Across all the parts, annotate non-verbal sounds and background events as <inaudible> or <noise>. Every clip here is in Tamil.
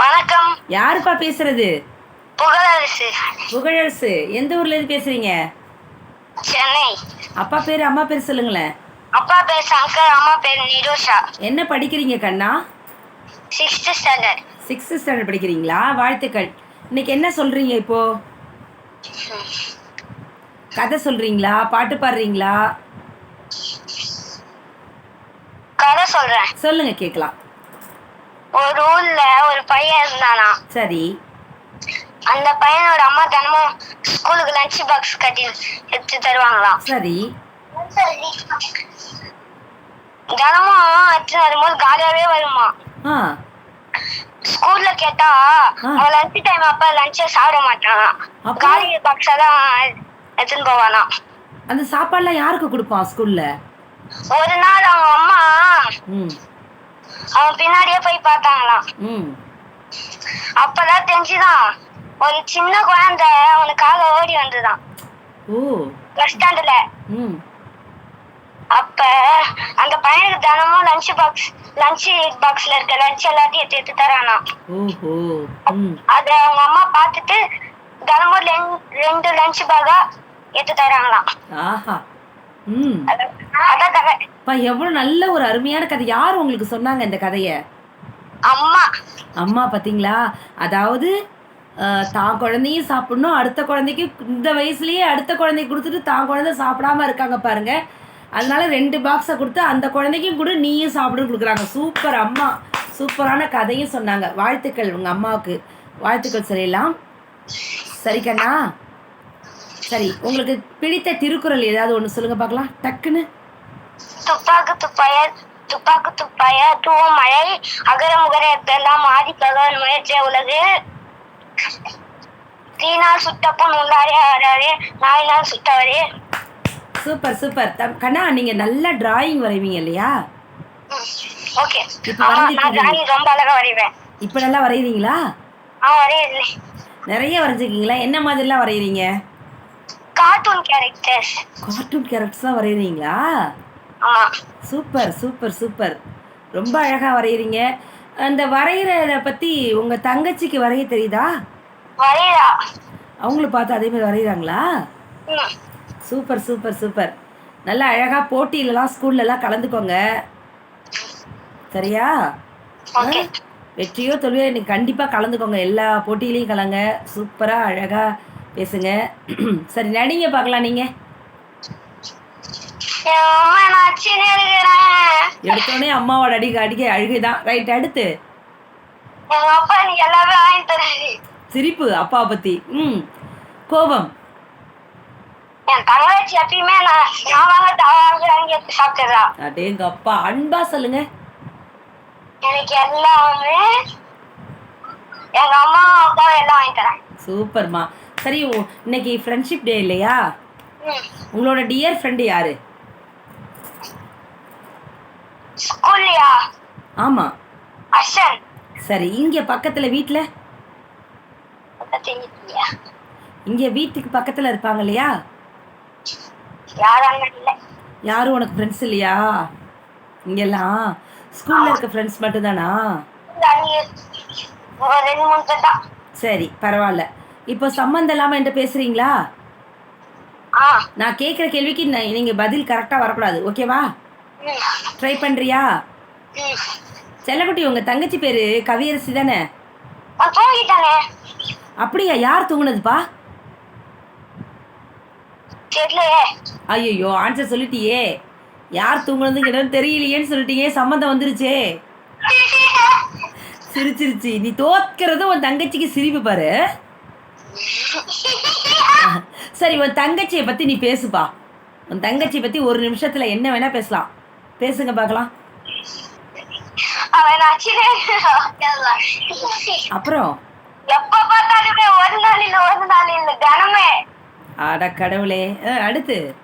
வணக்கம். யாருப்பா பேசுறது? புகழரசு. புகழரசு. எந்த ஊர்ல இருந்து பேசுறீங்க? சென்னை. அப்பா பேர் அம்மா பேர் சொல்லுங்களேன். அப்பா பேர் சங்கர் அம்மா பேர் நிரோஷா. என்ன படிக்கிறீங்க கண்ணா? Sixth standard. சிக்ஸ்த் ஸ்டாண்டர்ட் படிக்கிறீங்களா? வாழ்த்துக்கள். இன்னைக்கு என்ன சொல்றீங்க இப்போ? கதை சொல்றீங்களா? பாட்டு பாடுறீங்களா? கதை சொல்றேன். சொல்லுங்க கேட்கலாம். ஒரு ஊர்ல ஒரு பையன் இருந்தானா? சரி. அந்த பையனோட அம்மா தினமும் ஸ்கூலுக்கு லஞ்ச் பாக்ஸ் கட்டி எடுத்து தருவாங்களாம் சரி. தினமும் எடுத்து வரும்போது காலியாவே வருமா? ஆ. ஸ்கூல்ல கேட்டா. அவன் லஞ்ச் டைம் அப்ப லஞ்சே சாப்பிட மாட்டானா? காலி பாக்ஸா தான் எடுத்துன்னு போவானா? அந்த சாப்பாடுலாம் யாருக்கு கொடுப்பான் ஸ்கூல்ல? ஒரு நாள் அவங்க அம்மா அவன் பின்னாடியே போய் பார்த்தாங்களாம். அப்பதான் தெரிஞ்சுதான் ஒரு சின்ன குழந்தை அவனுக்காக ஓடி வந்துதான். பஸ் ஸ்டாண்டுல அப்ப அந்த பையனுக்கு தினமும் லஞ்ச் பாக்ஸ் லஞ்ச் பாக்ஸ்ல இருக்க லஞ்ச் எல்லாத்தையும் எடுத்து எடுத்து தரானா அத அவங்க அம்மா பார்த்துட்டு தினமும் ரெண்- ரெண்டு லஞ்ச் பேக்கா எடுத்து தராங்களாம். ஆஹா ம். அதான் அதான் கதை. அப்பா எவ்வளோ நல்ல ஒரு அருமையான கதை. யார் உங்களுக்கு சொன்னாங்க இந்த கதையை? அம்மா. அம்மா பார்த்தீங்களா அதாவது தான் குழந்தையும் சாப்பிடணும். அடுத்த குழந்தைக்கு இந்த வயசுலயே அடுத்த குழந்தைக்கு கொடுத்துட்டு தான் குழந்தை சாப்பிடாம இருக்காங்க பாருங்க. அதனால ரெண்டு பாக்ஸை கொடுத்து அந்த குழந்தைக்கும் கூட நீயும் சாப்பிடுன்னு கொடுக்குறாங்க. சூப்பர் அம்மா. சூப்பரான கதையும் சொன்னாங்க. வாழ்த்துக்கள் உங்கள் அம்மாவுக்கு. வாழ்த்துக்கள் சொல்லிடலாம் சரி கண்ணா சரி உங்களுக்கு பிடித்த திருக்குறள் ஏதாவது ஒன்று சொல்லுங்க பார்க்கலாம். டக்குன்னு. துப்பாக்கு துப்பாய துப்பாக்கு துப்பாய தூவும் மழை அகர முகர எல்லாம் ஆதி பகவான் முயற்சிய உலகு. தீனால் சுட்டப்பன் உள்ளாரே ஆறாரே நாயினால் சுட்டவரே. Super super. தம் கண்ணா நீங்கள் நல்லா டிராயிங் வரைவீங்க இல்லையா? ஓகே. இப்ப டிராயிங் ரொம்ப அழகா வரைவேன். இப்போ நல்லா வரைகிறீங்களா ஆ வரையிறேன். நிறைய வரைஞ்சிருக்கீங்களா? என்ன மாதிரிலாம் வரைகிறீங்க கார்ட்டூன் கேரக்டர்ஸ் கார்ட்டூன் கேரக்டர்ஸ் தான் வரைகிறீங்களா ஆமா. சூப்பர் சூப்பர் சூப்பர் ரொம்ப அழகாக வரைகிறீங்க அந்த வரைகிறத பற்றி உங்கள் தங்கச்சிக்கு வரைய தெரியுதா? வரையறா. அவங்களும் பார்த்து அதே மாதிரி வரைகிறாங்களா ம். சூப்பர் சூப்பர் சூப்பர் நல்லா அழகாக போட்டியிலலாம் ஸ்கூல்லலாம் கலந்துக்கோங்க. சரியா? வெற்றியோ தோல்வியோ இன்னைக்கு கண்டிப்பாக கலந்துக்கோங்க. எல்லா போட்டியிலையும் கலங்க. சூப்பராக அழகாக பேசுங்க. சரி நடிங்க பார்க்கலாம் இருக்கிறேன் எடுத்தோடனே அம்மாவோட அடிக்க அடிக்க அழுகை தான் ரைட் அடுத்து. அப்பா சிரிப்பு அப்பாவை பற்றி ம் கோபம். என் அப்பா அன்பா சொல்லுங்க. எனக்கு எல்லாமே எங்க அம்மா அப்பா எல்லாம் வாங்கி தரேன். சூப்பர்மா. சரி இன்னைக்கு ஃப்ரெண்ட்ஷிப் டே இல்லையா? உங்களோட டியர் ஃப்ரெண்டு யாரு? ஸ்கூல்லையா ஆமாம் அஷன் சரி இங்கே பக்கத்தில் தெரியலையா இங்கே வீட்டுக்கு பக்கத்தில் இருப்பாங்க இல்லையா? யாரும் உனக்கு ஃப்ரெண்ட்ஸ் இல்லையா? இங்கெல்லாம் ஸ்கூலில் இருக்க ஃப்ரெண்ட்ஸ் பேர் தான். சரி பரவாயில்ல. இப்போ சம்மந்தம் இல்லாமல் என்கிட்ட பேசுகிறீங்களா ஆ. நான் கேட்குற கேள்விக்கு நீங்கள் பதில் கரெக்டாக வரக்கூடாது. ஓகேவா ட்ரை பண்ணுறியா ம். செல்லக்குட்டி உங்கள் தங்கச்சி பேர் கவியரசி தானே? அப்படியா? யார் தூங்குனதுப்பா? ஐயோ ஆன்சர் சொல்லிட்டியே. யார் தூங்குனது கிட்ட தெரியலையேன்னு சொல்லிட்டீங்க. சம்மந்தம் வந்துருச்சே. சிரிச்சிருச்சு. நீ தோற்கிறது உன் தங்கச்சிக்கு சிரிப்பு பாரு. <laughs> சரி உன் தங்கச்சியை பற்றி நீ பேசுப்பா. உன் தங்கச்சியை பற்றி ஒரு நிமிஷத்தில் என்ன வேணால் பேசலாம். பேசுங்க பார்க்கலாம். அச்சினே அப்புறம்? எப்ப பார்த்தாலுமே ஒரு நாள் இல்ல ஒரு நாள் இல்ல தினமே அட கடவுளே. அடுத்து.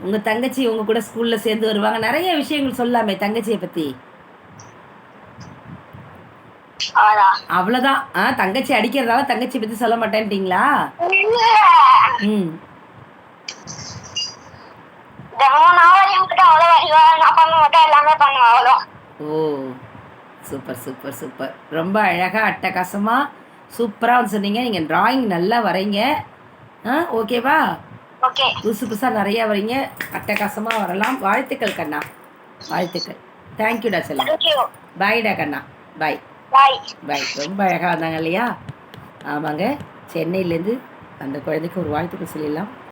உங்கள் தங்கச்சி உங்கள் கூட ஸ்கூலில் சேர்ந்து வருவாங்க. நிறைய விஷயங்கள் சொல்லலாமே தங்கச்சியை பற்றி அவளா அவ்வளோதான் ஆ தங்கச்சி அடிக்கிறதால தங்கச்சி பற்றி சொல்ல மாட்டேன்ட்டீங்களா? ம். Oh super super super. ரொம்ப அழகாக அட்டகாசமாக சூப்பராக வந்து சொன்னீங்க. நீங்கள் டிராயிங் நல்லா வரைங்க. ஆ ஓகேவா ஓகே புதுசு புதுசாக நிறைய வரீங்க. அட்டகாசமாக வரலாம். வாழ்த்துக்கள் கண்ணா. வாழ்த்துக்கள். தேங்க்யூடா செல்லம். பாய்டா கண்ணா. பாய் பாய் பாய் ரொம்ப அழகாக இருந்தாங்க இல்லையா? ஆமாங்க. சென்னையிலேருந்து அந்த குழந்தைக்கு ஒரு வாழ்த்துக்கு சொல்லிடலாம்.